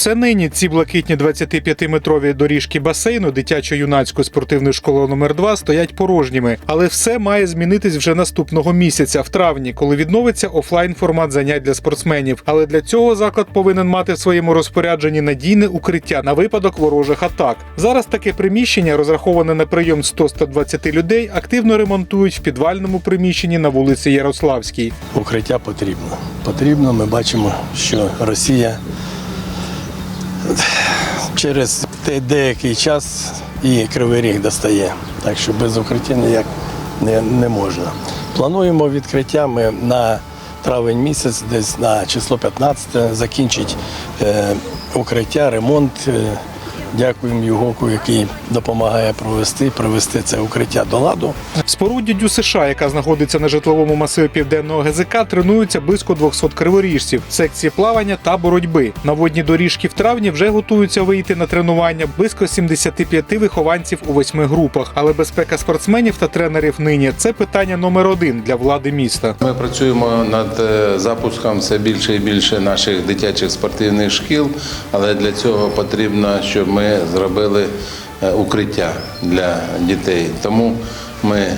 Це нині ці блакитні 25-метрові доріжки басейну дитячо-юнацької спортивної школи номер 2 стоять порожніми, але все має змінитись вже наступного місяця, в травні, коли відновиться офлайн формат занять для спортсменів. Але для цього заклад повинен мати в своєму розпорядженні надійне укриття на випадок ворожих атак. Зараз таке приміщення, розраховане на прийом 100-120 людей, активно ремонтують в підвальному приміщенні на вулиці Ярославській. Укриття потрібно. Потрібно. Ми бачимо, що Росія через деякий час і кривий ріг достає. Так що без укриття ніяк не, не можна. Плануємо відкриття ми на травень місяць, десь на число 15 закінчить е, укриття, ремонт. Е, дякуємо Югоку, який допомагає провести, привести це укриття до ладу. В споруді Дю США, яка знаходиться на житловому масиві південного ГЗК, тренуються близько 200 криворіжців, секції плавання та боротьби. На водні доріжки в травні вже готуються вийти на тренування близько 75 вихованців у восьми групах. Але безпека спортсменів та тренерів нині це питання номер один для влади міста. Ми працюємо над е, запуском все більше і більше наших дитячих спортивних шкіл, але для цього потрібно, щоб ми зробили е, укриття для дітей. Тому ми е,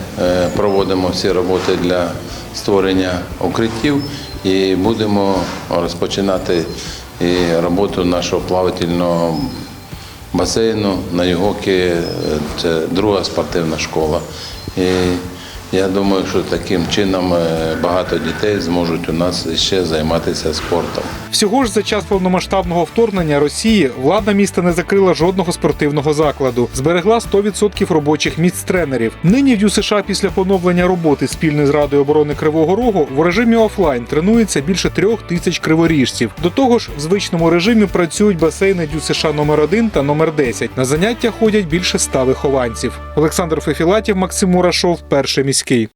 проводимо всі роботи для створення укриттів і будемо розпочинати і роботу нашого плавательного басейну на Югокі. Це друга спортивна школа. Я думаю, що таким чином е, багато дітей зможуть у нас ще займатися спортом. Всього ж за час повномасштабного вторгнення Росії влада міста не закрила жодного спортивного закладу, зберегла 100% робочих місць тренерів. Нині в США після поновлення роботи спільної з Радою оборони Кривого Рогу в режимі офлайн тренується більше трьох тисяч криворіжців. До того ж, в звичному режимі працюють басейни Дю США номер 1 та номер 10. На заняття ходять більше ста вихованців. Олександр Фефілатів, Максим Мурашов, перший міський. Сумський.